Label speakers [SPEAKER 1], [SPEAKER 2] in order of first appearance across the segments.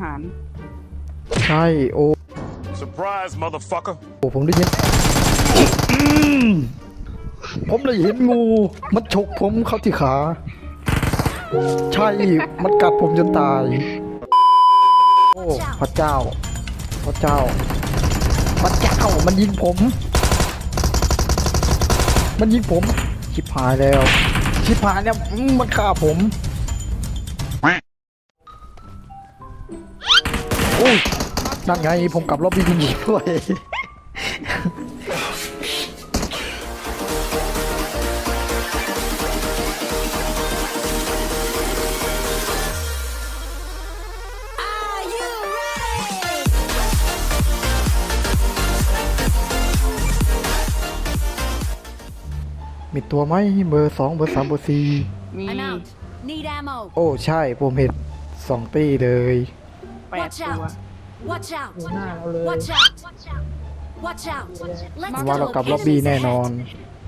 [SPEAKER 1] หาร
[SPEAKER 2] ใช่ โอ้
[SPEAKER 3] Surprise, motherfucker.
[SPEAKER 2] โอ้ผมได้ยินอืมผมได้เห็นงู มันฉกผมเข้าที่ขา ใช่ มันกัดผมจนตาย โอ้ พระเจ้า พระเจ้า พระเจ้า มันยิงผม มันยิงผม ชิบหายแล้ว ชิบหายเนี่ยอืมมันฆ่าผม นั่นไงผมกลับรอบดีจริงๆด้วย
[SPEAKER 4] Are you ready?
[SPEAKER 2] มีตัวไหมเบอร์สองเบอร์สามเบอร์สี่
[SPEAKER 1] มี
[SPEAKER 4] I'm out. Need ammo.
[SPEAKER 2] โอ้ ใช่ ผมเห็นสองตีเลย
[SPEAKER 1] แปด
[SPEAKER 4] Watch
[SPEAKER 1] ตัว
[SPEAKER 4] out. Watch out.
[SPEAKER 5] หน้าเราเลย
[SPEAKER 4] Watch out. Watch out.
[SPEAKER 2] ผม
[SPEAKER 4] Let's
[SPEAKER 2] ว่า
[SPEAKER 4] go.
[SPEAKER 2] เรากลับล็อบบี้แน่นอน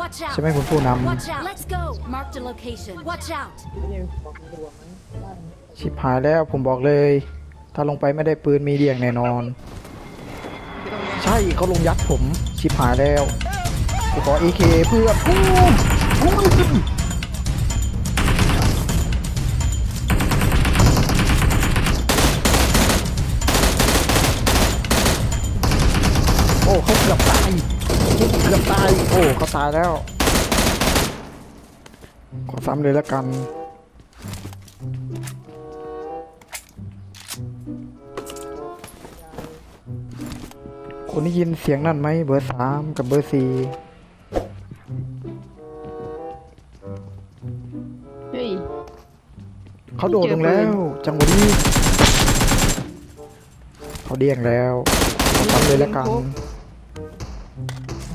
[SPEAKER 4] Watch out.
[SPEAKER 2] ใช่ไหมคุณผู้น
[SPEAKER 4] Watch out. Let's go. Mark the location. Watch out.
[SPEAKER 5] ไม่ได้บอกตำรวจไหมบ้านำ
[SPEAKER 2] ชิบหายแล้วผมบอกเลย ถ้าลงไปไม่ได้ปืนมีเดียงแน่นอน ใช่เขาลงยัดผม ชิบหายแล้วกูขอเอเคเพื่อนอู้ เขาเกือบตายเขาเกือบตาย โอ้เขาตายแล้ว ขอซ้ำเลยแล้วกัน คุณได้ยินเสียงนั่นไหม เบอร์สามกับเบอร์สี่
[SPEAKER 1] เฮ้ย
[SPEAKER 2] เขาโดดลงแล้ว จังหวะนี้เขาเดี้ยงแล้วขอซ้ำเลยแล้วกัน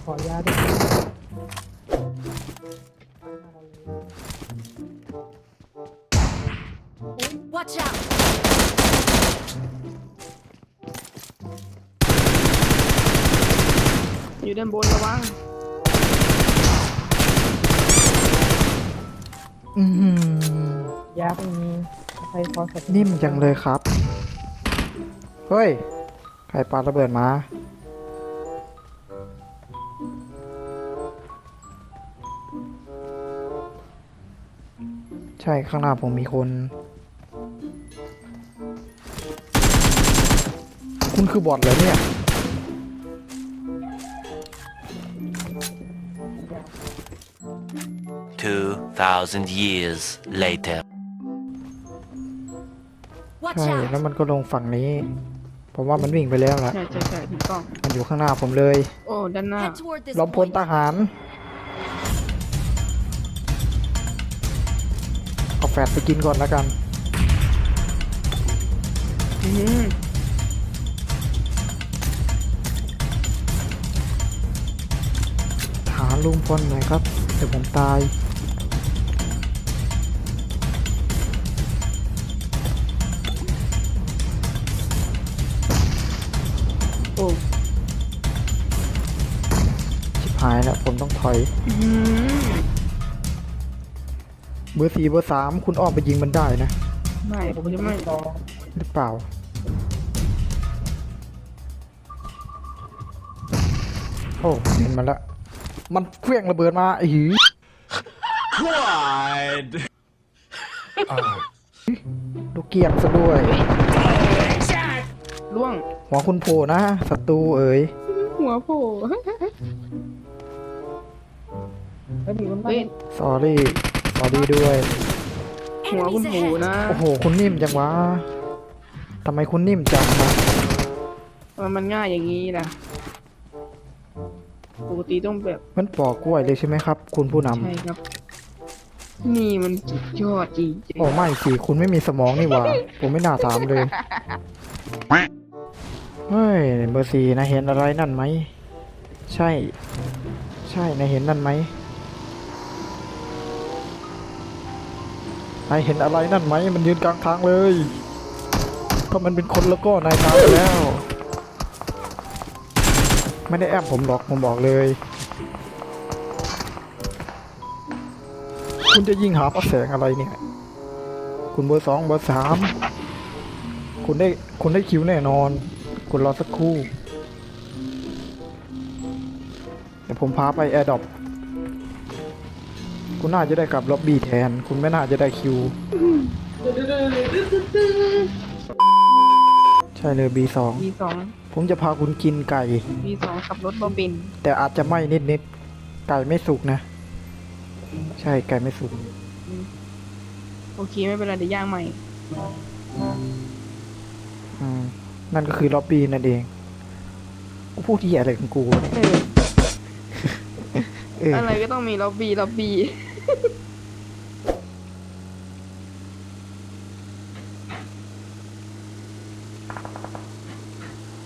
[SPEAKER 5] ขอยาด้วย
[SPEAKER 4] Watch out.
[SPEAKER 1] อยู่ด้านบนระวัง
[SPEAKER 2] อือหือยา
[SPEAKER 5] ไม่มีใครพอสัก
[SPEAKER 2] นิ่มจังเลยครับ เฮ้ย ใครปาระเบิดมา ใช่ข้างหน้าผมมีคน คุณคือบอทเหรอเนี่ย
[SPEAKER 6] 2,000 years later.
[SPEAKER 4] Watch
[SPEAKER 2] ใช่
[SPEAKER 4] out.
[SPEAKER 2] แล้วมันก็ลงฝั่งนี้ ผมว่ามันวิ่งไปแล้วล่ะ
[SPEAKER 1] ใช่ใช่ใช่ถูกต้อง
[SPEAKER 2] มันอยู่ข้างหน้าผมเลย
[SPEAKER 1] โอ้ ด้านหน้า
[SPEAKER 4] Head toward this
[SPEAKER 2] ล้อมพล
[SPEAKER 4] point.
[SPEAKER 2] ทหาร เอาแฟดไปกินก่อนแล้วกัน
[SPEAKER 1] อืม
[SPEAKER 2] หาลุงพลหน่อยครับ เดี๋ยวผมตาย
[SPEAKER 1] โอ้
[SPEAKER 2] ชิบหายแล้ว ผมต้องถอย
[SPEAKER 1] อืม
[SPEAKER 2] เบอร์สี่เบอร์สามคุณอ้อมไปยิงมันได้นะ
[SPEAKER 1] ไม่ผมจะไม่
[SPEAKER 5] รอ
[SPEAKER 2] หรือเปล่า โอ้เห็นมันละ มันเคลื่องระเบิดมาไอ้หือ
[SPEAKER 3] Quad.
[SPEAKER 2] ลูกเกียบซะด้วย
[SPEAKER 1] ล่วง
[SPEAKER 2] หัวคุณโผล่นะศัตรูเอ๋ย
[SPEAKER 1] หัวโผล่
[SPEAKER 5] แล้วมีคนบ้า
[SPEAKER 1] เฮ้ย
[SPEAKER 5] น
[SPEAKER 2] ส อรี่สอรี่ด้วย
[SPEAKER 1] หัวคุณ
[SPEAKER 4] Enemies
[SPEAKER 1] หู
[SPEAKER 4] ahead.
[SPEAKER 1] นะ
[SPEAKER 2] โอ้โห คุณนิ่มจังวะทำไมคุณนิ่มจังนะ
[SPEAKER 1] มันมันง่ายอย่างนี้นะปกติต้องแบบ
[SPEAKER 2] มันปอกกล้วยเลยใช่ไหมครับ คุณผู้น
[SPEAKER 1] ใช่ครับ นี่มันสุดยอดจริงำ
[SPEAKER 2] โอ้ไม่สิคุณไม่มีสมองนี่หว่า ผมไม่น่าถามเลย เฮ้ยเบอร์สี่นะเห็นอะไรนั่นไหม ใช่ ใช่นะเห็นนั่นไหม นายเห็นอะไรนั่นไหมมันยืนกลางทางเลย ถ้ามันเป็นคนแล้วก็นายตายแล้ว ไม่ได้แอบผมหรอกผมบอกเลย คุณจะยิงหาพระแสงอะไรเนี่ย คุณเบอร์สองเบอร์สามคุณได้คุณได้คิวแน่นอน คุณรอสักครู่ เดี๋ยวผมพาไปแอร์ดอป คุณน่าจะได้กลับล็อบบี้แทน คุณไม่น่าจะได้คิว ใช่เลย B2
[SPEAKER 1] มีสอง
[SPEAKER 2] ผมจะพาคุณกินไก่
[SPEAKER 1] มีสองขับรถบอบิน
[SPEAKER 2] แต่อาจจะไหม้นิดๆ ไก่ไม่สุกนะ ใช่ไก่ไม่สุก
[SPEAKER 1] โอเคไม่เป็นไรเดี๋ยวย่างใหม่
[SPEAKER 2] อืม นั่นก็คือล็อบบี้นั่นเอง กูพูดที่อะไรของกูเนี่ย
[SPEAKER 1] เออ
[SPEAKER 2] เออ
[SPEAKER 1] อะไรก็ต้องมีล็อบบี้ล็อบบี้
[SPEAKER 5] เ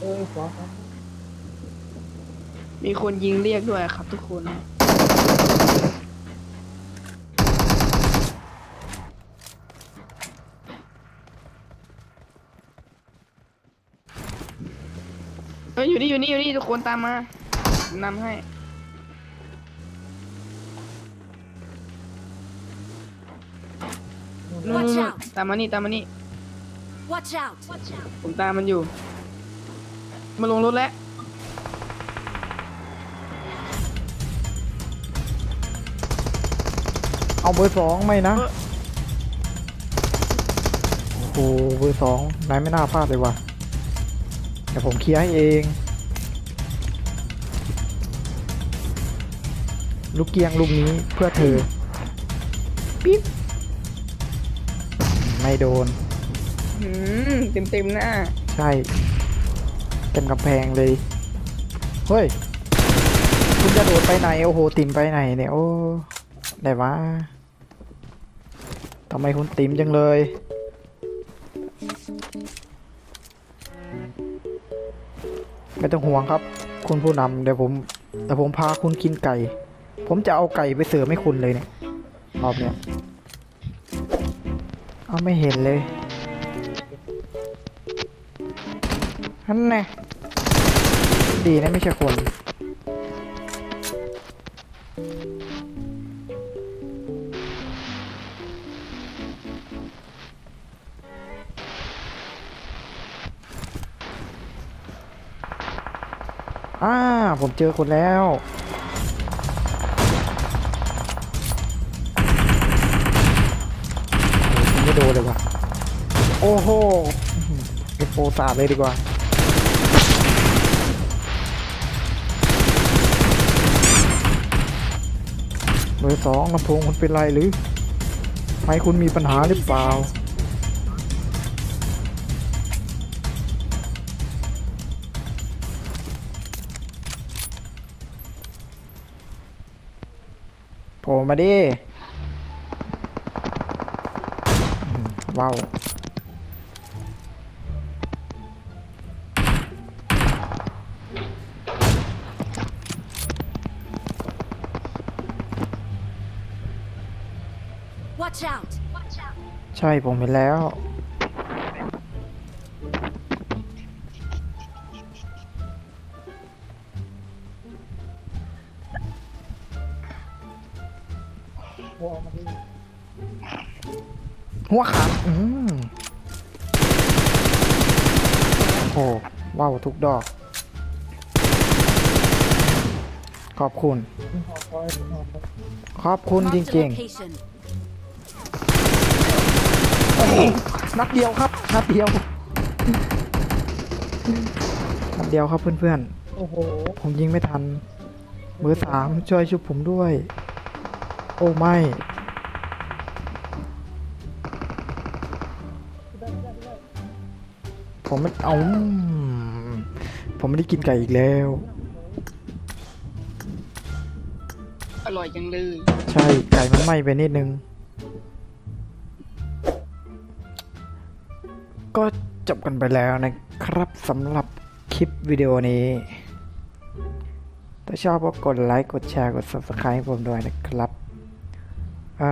[SPEAKER 5] ออขอครับ
[SPEAKER 1] มีคนยิงเรียกด้วยครับทุกคนเฮ้ยอยู่นี่อยู่นี่อยู่นี่ทุกคนตามมานำให้ นู่น
[SPEAKER 4] Watch
[SPEAKER 1] นู่น
[SPEAKER 4] out
[SPEAKER 1] ตามมานี่ตามมานี่
[SPEAKER 4] Watch out!
[SPEAKER 1] ผมตามมันอยู่ มาลงรถแล้ว
[SPEAKER 2] เอาเบอร์สองไม่นะ
[SPEAKER 1] เออ
[SPEAKER 2] โอ้โหเบอร์สองนายไม่น่าพลาดเลยว่ะเดี๋ยวผมเคลียร์ให้เอง ลูกเกียงลูกนี้เพื่อเธอ ปิ๊บ ไม่โดน
[SPEAKER 1] หืมเต็มเต็มๆหน้า
[SPEAKER 2] ใช่ เต็มกำแพงเลย เฮ้ย คุณจะโดดไปไหน โอ้โห ติ่มไปไหนเนี่ย โอ้ได้วะทำไมคุณติ่มจังเลย ไม่ต้องห่วงครับ คุณผู้นำเดี๋ยวผมเดี๋ยวผมพาคุณกินไก่ ผมจะเอาไก่ไปเสิร์ฟให้คุณเลยเนี่ยรอบเนี้ย เอาไม่เห็นเลยนั่นแน่ดีนะไม่ใช่คนอ่าผมเจอคนแล้ว ดนเลยว่ะโอ้โหอื้อหือเอ็กโปสาเลยดีกว่า เบอร์สองลำโพงคุณเป็นไรหรือไมคคุณมีปัญหาหรือเปล่า โผล่มาดิอืม ว้าว
[SPEAKER 4] Watch out!
[SPEAKER 2] ใช่ผมเห็นแล้ว
[SPEAKER 5] โอ้เอามาดิ
[SPEAKER 2] หัวขาดอืมโอ้ว้าวทุกดอก ขอบคุณ
[SPEAKER 5] ขอคอยขอคอย
[SPEAKER 2] ขอบคุณจ
[SPEAKER 4] Marked a
[SPEAKER 2] ริง
[SPEAKER 4] location.
[SPEAKER 2] ๆโอ้โหนัดเดียวครับ นัดเดียว นัดเดียวครับเพื่อน
[SPEAKER 5] โอ้โห
[SPEAKER 2] ๆผมยิงไม่ทันเบอร์สามช่วยชุบผมด้วย โอ้ไม่ ผมไม่เอาอืมผมไม่ได้กินไก่อีกแล้ว
[SPEAKER 1] อร่อยจังเลย
[SPEAKER 2] ใช่ไก่มันไหม้ไปนิดนึง ก็จบกันไปแล้วนะครับสำหรับคลิปวิดีโอนี้ ถ้าชอบก็กดไลค์ กดแชร์ กด subscribe ให้ผมด้วยนะครับอ่า